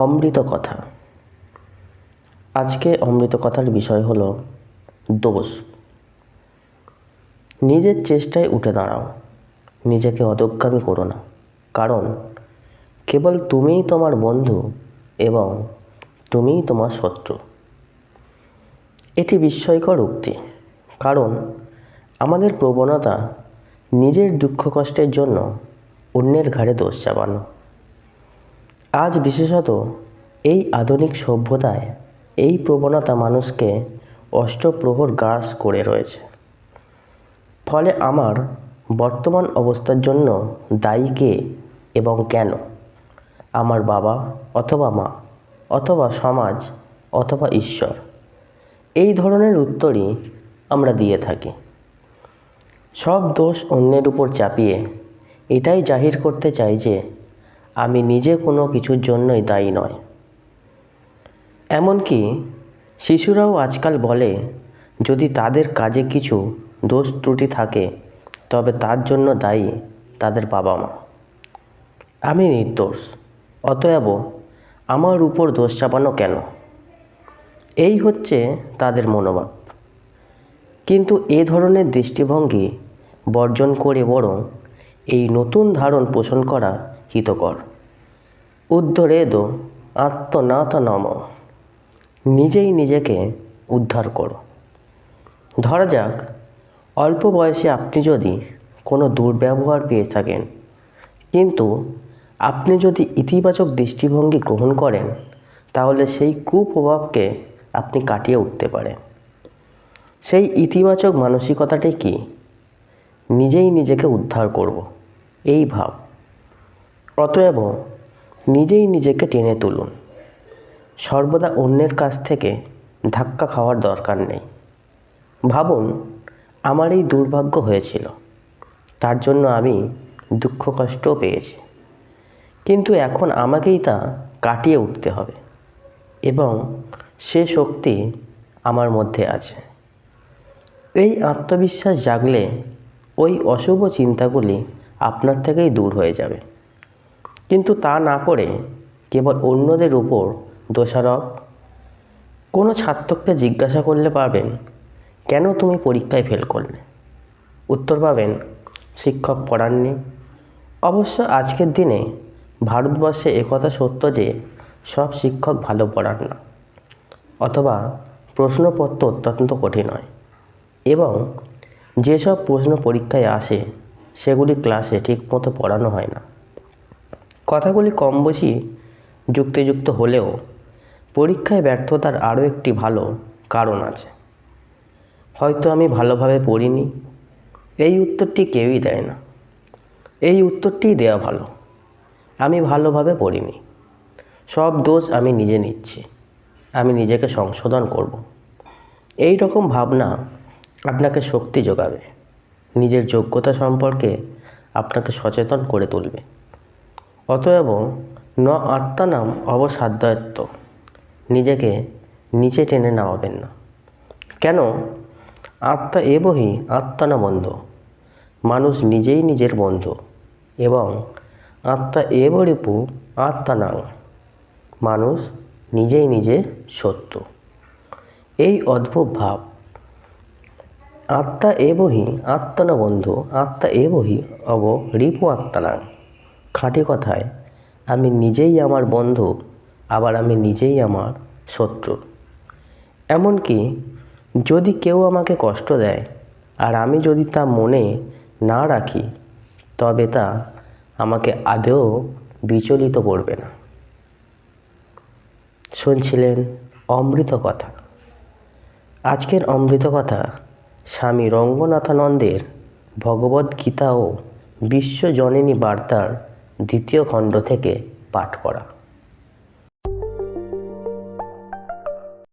অমৃত কথা। আজকে অমৃত কথার বিষয় হলো দোষ। নিজের চেষ্টায় উঠে দাঁড়াও। নিজেকে অদজ্ঞানী করো না। কারণ কেবল তুমিই তোমার বন্ধু এবং তুমিই তোমার শত্রু। এটি বিস্ময়কর উক্তি। কারণ আমাদের প্রবণতা নিজের দুঃখ কষ্টের জন্য অন্যের ঘাড়ে দোষ চাপানো। আজ বিশেষত এই আধুনিক সভ্যতায় এই প্রবণতা মানুষকে অষ্টপ্রহর গ্রাস করে রয়েছে। ফলে আমার বর্তমান অবস্থার জন্য দায়ী কে এবং কেন? আমার বাবা অথবা মা, অথবা সমাজ, অথবা ঈশ্বর, এই ধরনের উত্তরই আমরা দিয়ে থাকি। সব দোষ অন্যের উপর চাপিয়ে এটাই জাহির করতে চাই যে আমি নিজে কোনো কিছুর জন্যই দায়ী নয়। এমনকি শিশুরাও আজকাল বলে, যদি তাদের কাজে কিছু দোষ ত্রুটি থাকে, তবে তার জন্য দায়ী তাদের বাবা মা আমি নির্দোষ, অতএব আমার উপর দোষ চাপানো কেন? এই হচ্ছে তাদের মনোভাব। কিন্তু এ ধরনের দৃষ্টিভঙ্গি বর্জন করে বরং এই নতুন ধারণ পোষণ করা হিতকর। উদ্ধরেদ আত্মনাথ নম নিজেই নিজেকে উদ্ধার করো। ধরা যাক, অল্প বয়সে আপনি যদি কোনো দুর্ব্যবহার পেয়ে থাকেন, কিন্তু আপনি যদি ইতিবাচক দৃষ্টিভঙ্গি গ্রহণ করেন, তাহলে সেই কুপ্রভাবকে আপনি কাটিয়ে উঠতে পারেন। সেই ইতিবাচক মানসিকতাটি কি? নিজেই নিজেকে উদ্ধার করব, এই ভাব। অতএব নিজেই নিজেকে টেনে তুলুন। সর্বদা অন্যের কাছ থেকে ধাক্কা খাওয়ার দরকার নেই। ভাবুন, আমার এই দুর্ভাগ্য হয়েছিল। তার জন্য আমি দুঃখ কষ্টও পেয়েছি। কিন্তু এখন আমাকেই তা কাটিয়ে উঠতে হবে এবং সে শক্তি আমার মধ্যে আছে। এই আত্মবিশ্বাস জাগলে ওই অশুভ চিন্তাগুলি আপনার থেকেই দূর হয়ে যাবে। কিন্তু তা না করে কেবল অন্যদের উপর দোষারোপ। কোনো ছাত্রকে জিজ্ঞাসা করলে পাবেন কেন তুমি পরীক্ষায় ফেল করলে? উত্তর পাবেন, শিক্ষক পড়াননি। অবশ্য আজকের দিনে ভারতবর্ষে একথা সত্য যে সব শিক্ষক ভালো পড়ান না, অথবা প্রশ্নপত্র অত্যন্ত কঠিন হয় এবং যেসব প্রশ্ন পরীক্ষায় আসে, সেগুলি ক্লাসে ঠিকমতো পড়ানো হয় না। কথাগুলি কম বেশি যুক্তিযুক্ত হলেও পরীক্ষায় ব্যর্থতার আরও একটি ভালো কারণ আছে। হয়তো আমি ভালোভাবে পড়িনি। এই উত্তরটি কেউই দেয় না। এই উত্তরটিই দেওয়া ভালো। আমি ভালোভাবে পড়িনি। সব দোষ আমি নিজে নিচ্ছি। আমি নিজেকে সংশোধন করব। এই রকম ভাবনা আপনাকে শক্তি যোগাবে। নিজের যোগ্যতা সম্পর্কে আপনাকে সচেতন করে তুলবে। অতএব ন আত্মানাম অবসাধ্যায়ত্ব। নিজেকে নিচে টেনে নামাবেন না। কেন? আত্মা এবহি আত্মানা বন্ধু মানুষ নিজেই নিজের বন্ধু এবং আত্মা এব রিপু আত্মানাং মানুষ নিজেই নিজে সত্য। এই অদ্ভুত ভাব। আত্মা এবহি আত্মানা বন্ধু আত্মা এবহি অব রিপু আত্মানাং খাঁটি কথায়, আমি নিজেই আমার বন্ধু, আবার আমি নিজেই আমার শত্রু। এমনকি যদি কেউ আমাকে কষ্ট দেয়, আর আমি যদি তা মনে না রাখি, তবে তা আমাকে আদেও বিচলিত করবে না। শুনছিলেন অমৃত কথা। আজকের অমৃত কথা স্বামী রঙ্গনাথানন্দের ভগবদ্গীতা ও বিশ্বজননী বার্তার দ্বিতীয় খণ্ড থেকে পাঠ করা।